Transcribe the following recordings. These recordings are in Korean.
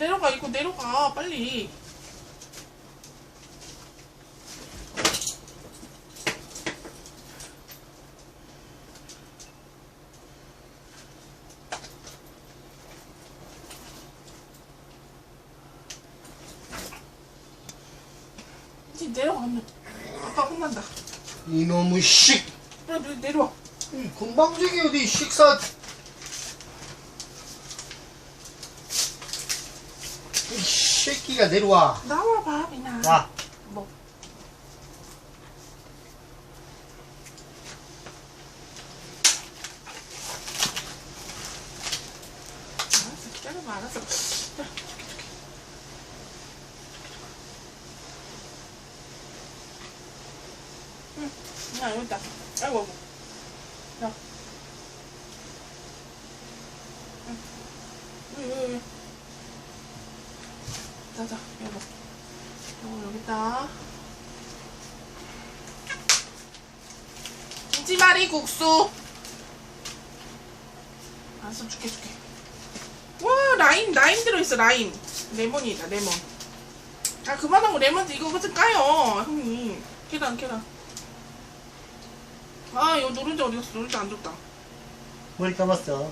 내려가 이거 내려가 빨리. 이제 내려가면 아빠 혼난다. 이놈의 식! 빨리 내려와. 이 건방지게 어디 식사 이 새끼가 내려와 나와 봐 미나. 와 뭐. 알았어, 기다려봐, 알았어. 자, 응, 야, 여기 있다. 아이고. 야. 응. 여기, 여기. 자, 자, 여기 봐. 어, 여기다. 김치말이 국수. 알았어, 줄게, 줄게. 와, 라임, 라임 들어있어, 라임. 레몬이다, 레몬. 아, 그만하고 레몬 이거 좀 까요, 형님. 계란, 계란. 아, 이거 노른자 어디 갔어? 노른자 안 줬다. 머리 감았어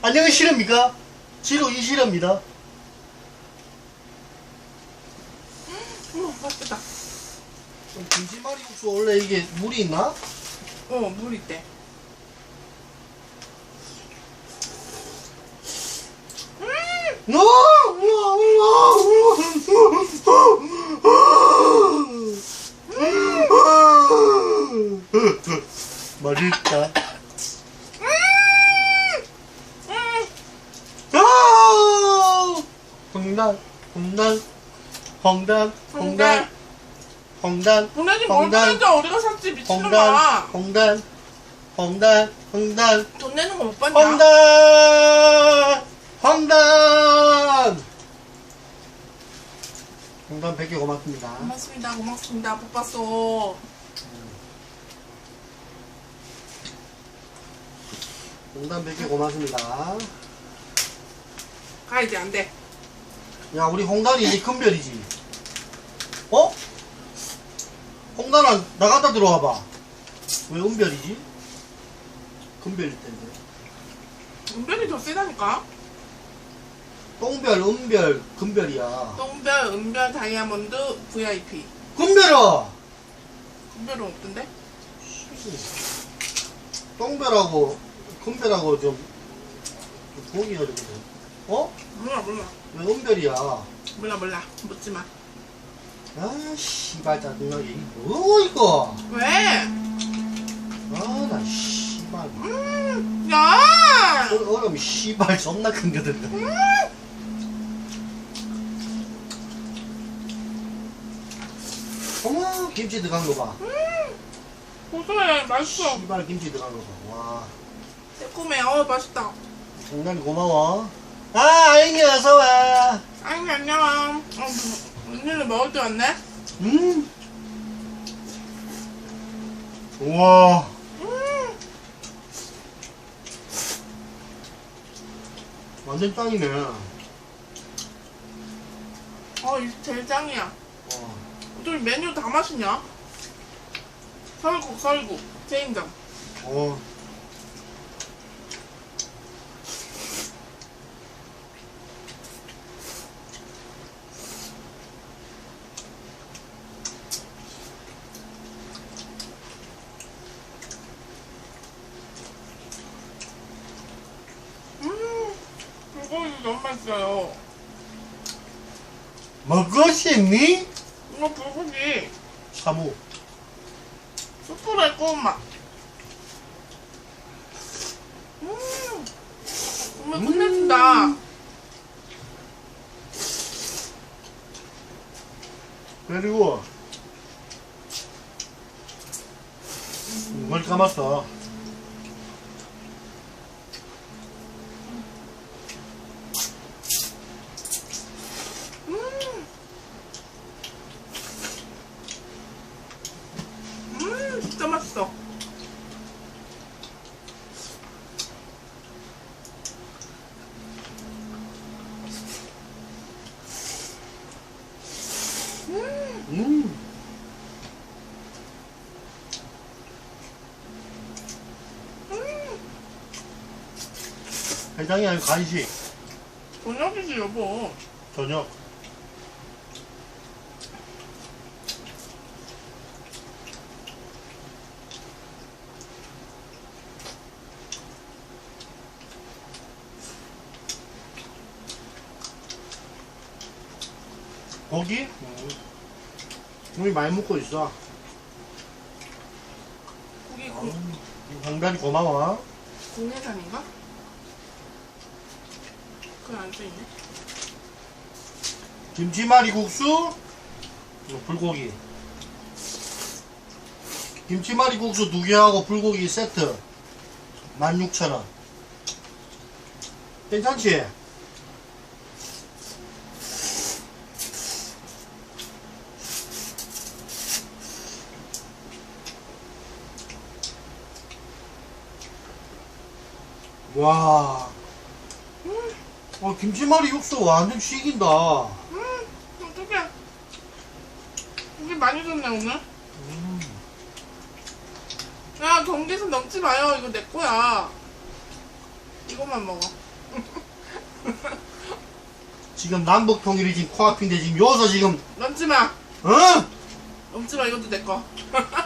안녕히 실합니까? 지루 이 실합니다 어, 맛있다. 김치말이 국수 원래 이게 물이 있나? 어, 물 있대. 맛있다. 아! 홍단, 홍단, 홍단, 홍단, 홍단, 보내지 뭘 홍단. 보내줘. 우리가 샀지, 홍단, 미친놈아. 홍단, 홍단, 홍단, 돈 내는 거 못 봤냐? 홍단! 홍단! 홍단 100개 고맙습니다. 고맙습니다, 고맙습니다. 못 봤어. 홍단 100개 고맙습니다. 가, 이제 안 돼. 야, 우리 홍단이 이제 금별이지. 어? 홍단아, 나갔다 들어와봐. 왜 은별이지? 금별일 텐데. 은별이 더 세다니까? 똥별, 은별, 금별이야. 똥별, 은별, 다이아몬드, VIP. 금별아! 은별은 없던데? 똥별하고, 금별하고 좀, 좀 동의해야 되거든. 어? 몰라, 몰라. 왜 은별이야? 몰라, 몰라. 묻지 마. 아, 씨 발, 짜증나게. 이게 뭐, 이거? 왜? 아, 나 씨발. 음, 야! 어, 얼음이 씨발 존나 큰거 들다. 어머, 김치 들어간 거 봐. 고소해, 맛있어. 씨발 김치 들어간 거 봐. 와, 새콤해, 어, 맛있다. 장난이 고마워. 아, 아잉이 어서와. 아니, 안녕. 어, 언니는 먹을 줄 왔네? 음. 우와. 음, 완전 짱이네. 어, 이 제일 짱이야. 어. 어떻게 메뉴 다 맛있냐? 설국, 설국, 체인점. 어. 음, 불고기 너무 맛있어요. 먹고 싶니? 이거 불고기 사무. 숯불에 구운 맛. 음, 정말 끝내준다. 그리고 머리 감았어. 음, 음, 진짜 맛있어. 해장이 아니고 간식. 저녁이지 여보. 저녁. 고기? 응. 우리 많이 먹고 있어. 고기 국, 강단이 고마워. 국내산인가? 김치말이 국수, 불고기. 김치말이 국수 두 개하고 불고기 세트. 16,000원. 괜찮지? 와. 어, 김치말이 육수 완전 식인다. 음, 어떡해. 고기 많이 줬네 오늘. 음. 야 경계선 넘지 마요. 이거 내 거야. 이것만 먹어. 지금 남북 통일이 지금 코앞인데 지금 여기서 지금 넘지 마. 어? 넘지 마. 이것도 내 거.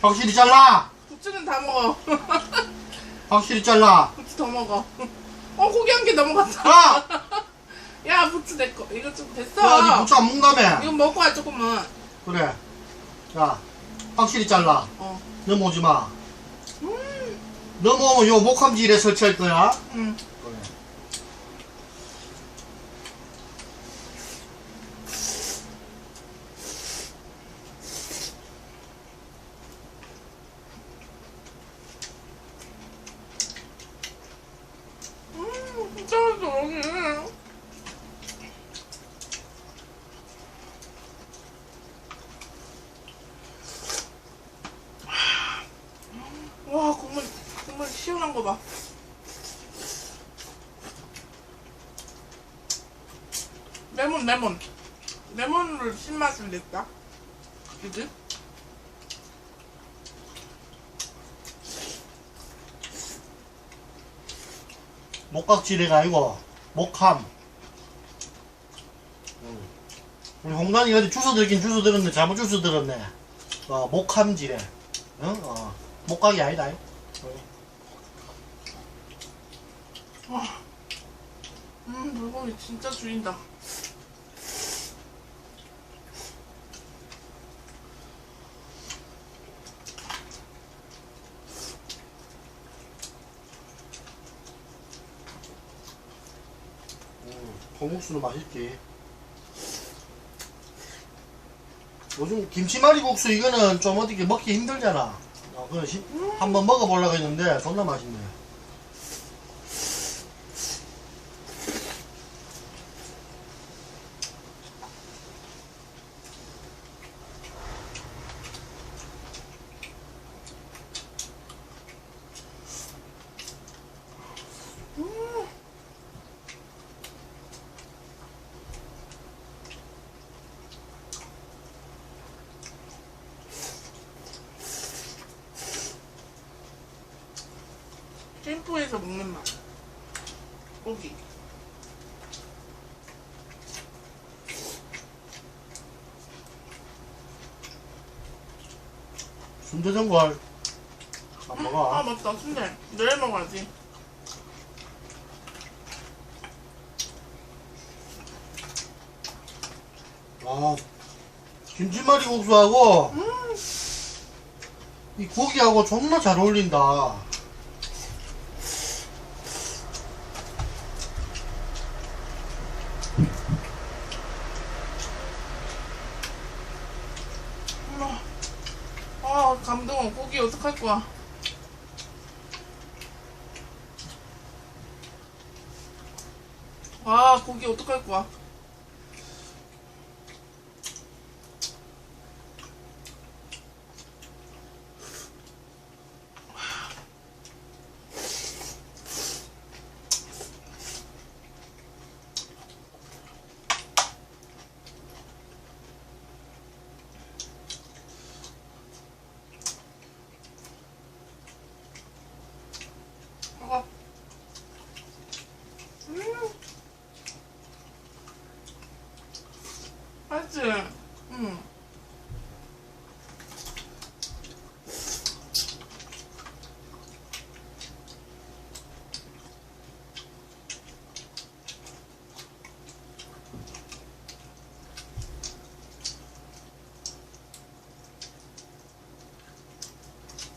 확실히 잘라 부추는 다 먹어. 확실히 잘라 부추 더 먹어. 어 고기 한 개 넘어갔다. 야! 야 부추 내 거. 이거 좀 됐어. 야 니 부추 안 먹는다며 이거 먹고 와 조금만. 그래 야 확실히 잘라 어. 넘어오지 마 넘어오면 요 목함질에 설치할 거야 응. 여기. 와 국물 국물 시원한 거 봐. 레몬 레몬 레몬을 신맛을 냈다. 그지? 목각질해가 아니고 목함 음. 우리 홍단이 어디 주워 들긴 주워 들었네 잘못 주워 들었네 어 목함질해 응? 어 목각이 아니다 어. 음 물고기 진짜 죽인다. 음, 고국수는 맛있지. 요즘 김치말이 국수 이거는 좀 어떻게 먹기 힘들잖아. 어, 시- 한번 먹어보려고 했는데 존나 맛있네. 캠프에서 먹는 맛. 고기. 순대 전골 안아 먹어. 맞다 순대. 내일 먹어야지. 아, 김치말이 국수하고 음, 이 고기하고 존나 잘 어울린다. 엄마. 아 감동. 어떡할 거야? 아 고기 어떡할 거야?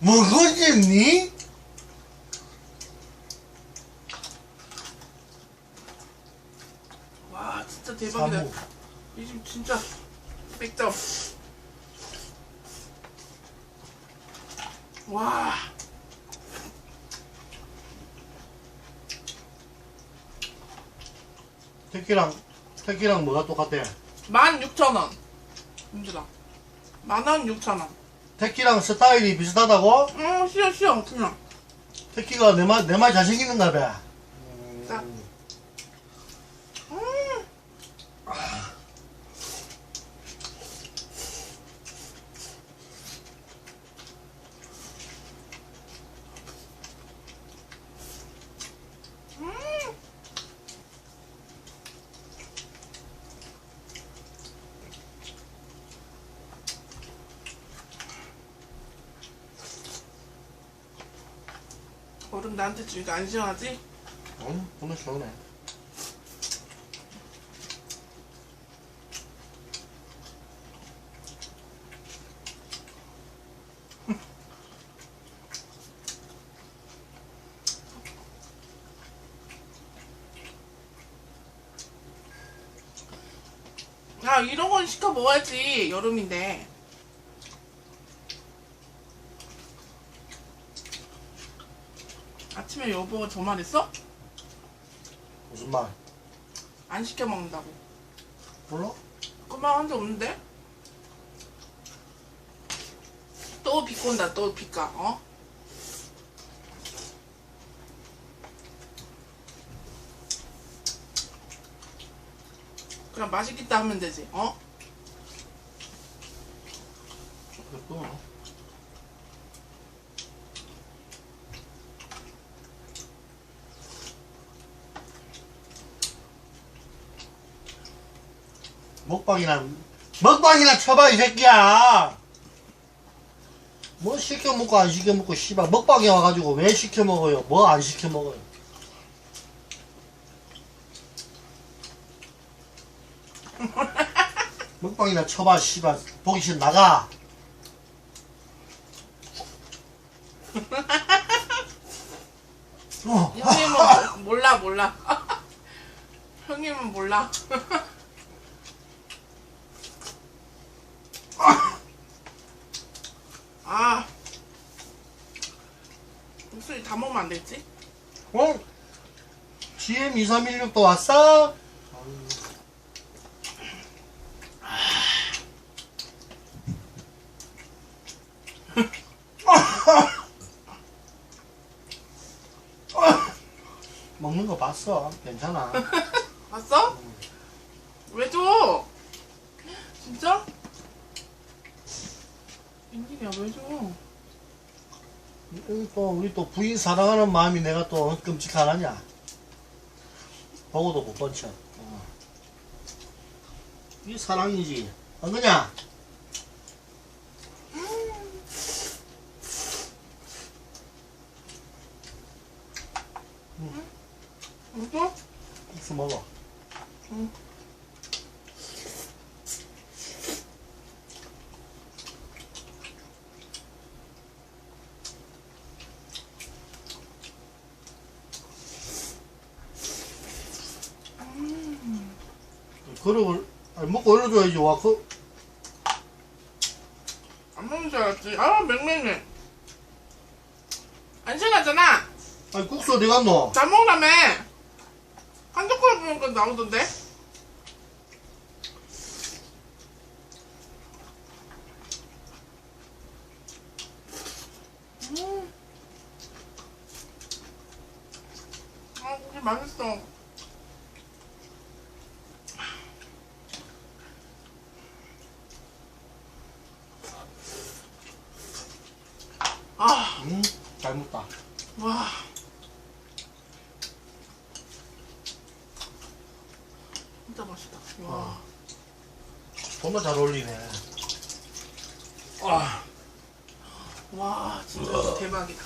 먹어졌니? 와 진짜 대박이다. 사무. 이집 진짜 100점. 와. 택기랑 택기랑 뭐가 똑같대? 16,000원. 민준아. 만원 6천원. 택기랑 스타일이 비슷하다고? 어, 쉬어, 쉬어. 그냥. 택기가 내 말 내 말 잘생기는가 봐. 자. 음. 음. 얼음 나한테 주니까 안 시원하지? 응, 오늘 시원해. 야 이런 건 시켜 먹어야지 여름인데 아침에 여보가 저 말했어? 무슨 말? 안 시켜 먹는다고 몰라? 그말 한 적 없는데? 또 비꼰다 또 비까 어? 그냥 맛있겠다 하면 되지 어? 그랬고. 먹방이나 먹방이나 쳐봐 이 새끼야. 뭐 시켜 먹고 안 시켜 먹고 씨발 먹방에 와가지고 왜 시켜 먹어요? 뭐 안 시켜 먹어요? 먹방이나 쳐봐 씨발 보기 싫어 나가. 어. 형님은 몰라 몰라 형님은 몰라 아 목소리 다 먹으면 안 되지? 어? GM2316도 왔어? 먹는 거 봤어. 괜찮아. 왔어? 왜 줘? 진짜? 웬일이야 왜 줘? 음, 또 우리 또 부인 사랑하는 마음이 내가 또 끔찍하느냐? 보고도 못 본 척. 어. 이게 사랑이지. 안 그냐? 이거? 국수 먹어. 응. 그릇을 아니, 먹고 올려줘야지. 와, 그, 안 먹는 줄 알았지? 아 맹맹해 안 시원하잖아 아니, 국수 어디 갔노? 잘 먹으라며 한 젓가락 보니까 나오던데? 음. 아 고기 맛있어 아, 음, 잘 먹다. 와. 진짜 맛있다. 와. 존나 잘 어울리네. 아, 와, 진짜 대박이다.